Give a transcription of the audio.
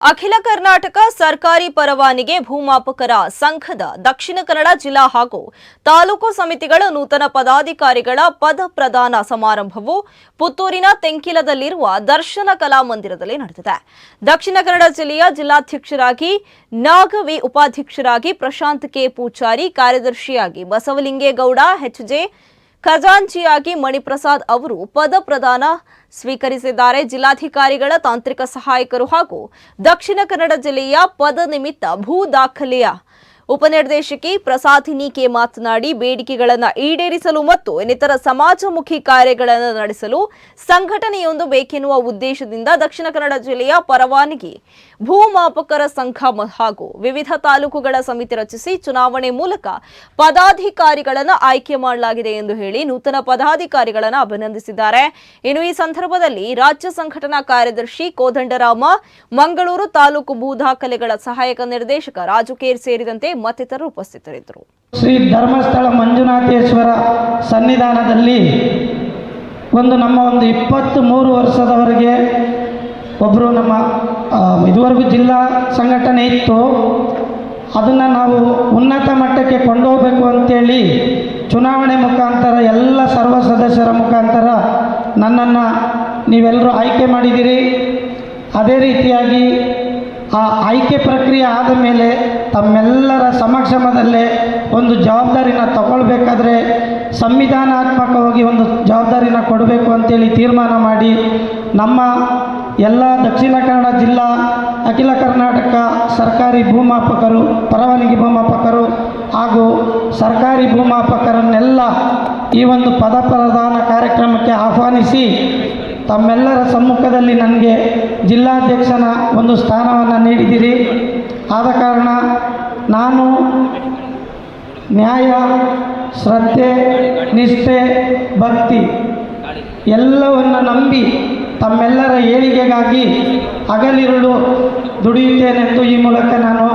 ಅಖಿಲ ಕರ್ನಾಟಕ ಸರ್ಕಾರಿ ಪರವಾನಿಗೆ ಭೂಮಾಪಕರ ಸಂಘದ ದಕ್ಷಿಣ ಕನ್ನಡ ಜಿಲ್ಲಾ ಹಾಗೂ ತಾಲೂಕು ಸಮಿತಿಗಳ ನೂತನ ಪದಾಧಿಕಾರಿಗಳ ಪದ ಪ್ರದಾನ ಸಮಾರಂಭವು ಪುತ್ತೂರಿನ ತೆಂಕಿಲದಲ್ಲಿರುವ ದರ್ಶನ ಕಲಾಮಂದಿರದಲ್ಲಿ ನಡೆದಿದೆ. ದಕ್ಷಿಣ ಕನ್ನಡ ಜಿಲ್ಲೆಯ ಜಿಲ್ಲಾಧ್ಯಕ್ಷರಾಗಿ ನಾಗವಿ ಉಪಾಧ್ಯಕ್ಷರಾಗಿ ಪ್ರಶಾಂತ್ ಕೆ ಪೂಚಾರಿ ಕಾರ್ಯದರ್ಶಿಯಾಗಿ ಬಸವಲಿಂಗೇಗೌಡ ಎಚ್ಜೆ ಖಜಾಂಚಿಯಾಗಿ ಮಣಿಪ್ರಸಾದ್ ಅವರು ಪದ ಪ್ರದಾನ ಸ್ವೀಕರಿಸಿದ್ದಾರೆ. ಜಿಲ್ಲಾಧಿಕಾರಿಗಳ ತಾಂತ್ರಿಕ ಸಹಾಯಕರು ಹಾಗೂ ದಕ್ಷಿಣ ಕನ್ನಡ ಜಿಲ್ಲೆಯ ಪದ ನಿಮಿತ್ತ ಭೂ ದಾಖಲೆಯ ಉಪನಿರ್ದೇಶಕಿ ಪ್ರಸಾದಿನಿ ಕೆ ಮಾತನಾಡಿ ಬೇಡಿಕೆಗಳನ್ನು ಈಡೇರಿಸಲು ಮತ್ತು ಇನ್ನಿತರ ಸಮಾಜಮುಖಿ ಕಾರ್ಯಗಳನ್ನು ನಡೆಸಲು ಸಂಘಟನೆಯೊಂದು ಬೇಕೆನ್ನುವ ಉದ್ದೇಶದಿಂದ ದಕ್ಷಿಣ ಕನ್ನಡ ಜಿಲ್ಲೆಯ ಪರವಾನಗಿ, ಭೂಮಾಪಕರ ಸಂಘ ಹಾಗೂ ವಿವಿಧ ತಾಲೂಕುಗಳ ಸಮಿತಿ ರಚಿಸಿ ಚುನಾವಣೆ ಮೂಲಕ ಪದಾಧಿಕಾರಿಗಳನ್ನು ಆಯ್ಕೆ ಮಾಡಲಾಗಿದೆ ಎಂದು ಹೇಳಿ ನೂತನ ಪದಾಧಿಕಾರಿಗಳನ್ನು ಅಭಿನಂದಿಸಿದ್ದಾರೆ. ಇನ್ನು ಈ ಸಂದರ್ಭದಲ್ಲಿ ರಾಜ್ಯ ಸಂಘಟನಾ ಕಾರ್ಯದರ್ಶಿ ಕೋದಂಡರಾಮ, ಮಂಗಳೂರು ತಾಲೂಕು ಭೂ ದಾಖಲೆಗಳ ಸಹಾಯಕ ನಿರ್ದೇಶಕ ರಾಜು ಕೇರ್ ಸೇರಿದಂತೆ ಮತ್ತಿತರರು ಉಪಸ್ಥಿತರಿದ್ದರು. ಶ್ರೀ ಧರ್ಮಸ್ಥಳ ಮಂಜುನಾಥೇಶ್ವರ ಸನ್ನಿಧಾನದಲ್ಲಿ ಒಂದು ನಮ್ಮ ಒಂದು ಇಪ್ಪತ್ತು ಮೂರು ವರ್ಷದವರೆಗೆ ಒಬ್ಬರು ನಮ್ಮ ಇದುವರೆಗೂ ಜಿಲ್ಲಾ ಸಂಘಟನೆ ಇತ್ತು. ಅದನ್ನು ನಾವು ಉನ್ನತ ಮಟ್ಟಕ್ಕೆ ಕೊಂಡೋಗಬೇಕು ಅಂತೇಳಿ ಚುನಾವಣೆ ಮುಖಾಂತರ ಎಲ್ಲ ಸರ್ವ ಸದಸ್ಯರ ಮುಖಾಂತರ ನನ್ನನ್ನು ನೀವೆಲ್ಲರೂ ಆಯ್ಕೆ ಮಾಡಿದ್ದೀರಿ. ಅದೇ ರೀತಿಯಾಗಿ ಆ ಆಯ್ಕೆ ಪ್ರಕ್ರಿಯೆ ಆದ ಮೇಲೆ ತಮ್ಮೆಲ್ಲರ ಸಮಕ್ಷಮದಲ್ಲೇ ಒಂದು ಜವಾಬ್ದಾರಿನ ತಗೊಳ್ಬೇಕಾದ್ರೆ ಸಂವಿಧಾನಾತ್ಮಕವಾಗಿ ಒಂದು ಜವಾಬ್ದಾರಿನ ಕೊಡಬೇಕು ಅಂತೇಳಿ ತೀರ್ಮಾನ ಮಾಡಿ ನಮ್ಮ ಎಲ್ಲ ದಕ್ಷಿಣ ಕನ್ನಡ ಜಿಲ್ಲಾ, ಅಖಿಲ ಕರ್ನಾಟಕ ಸರ್ಕಾರಿ ಭೂಮಾಪಕರು, ಪರವಾನಗಿ ಭೂಮಾಪಕರು ಹಾಗೂ ಸರ್ಕಾರಿ ಭೂಮಾಪಕರನ್ನೆಲ್ಲ ಈ ಒಂದು ಪದ ಪ್ರದಾನ ಕಾರ್ಯಕ್ರಮಕ್ಕೆ ಆಹ್ವಾನಿಸಿ ತಮ್ಮೆಲ್ಲರ ಸಮ್ಮುಖದಲ್ಲಿ ನನಗೆ ಜಿಲ್ಲಾಧ್ಯಕ್ಷನ ಒಂದು ಸ್ಥಾನವನ್ನು ನೀಡಿದ್ದೀರಿ. ಆದ ಕಾರಣ ನಾನು ನ್ಯಾಯ, ಶ್ರದ್ಧೆ, ನಿಷ್ಠೆ, ಭಕ್ತಿ ಎಲ್ಲವನ್ನು ನಂಬಿ ತಮ್ಮೆಲ್ಲರ ಏಳಿಗೆಗಾಗಿ ಹಗಲಿರುಳು ದುಡಿಯುತ್ತೇನೆಂದು ಈ ಮೂಲಕ ನಾನು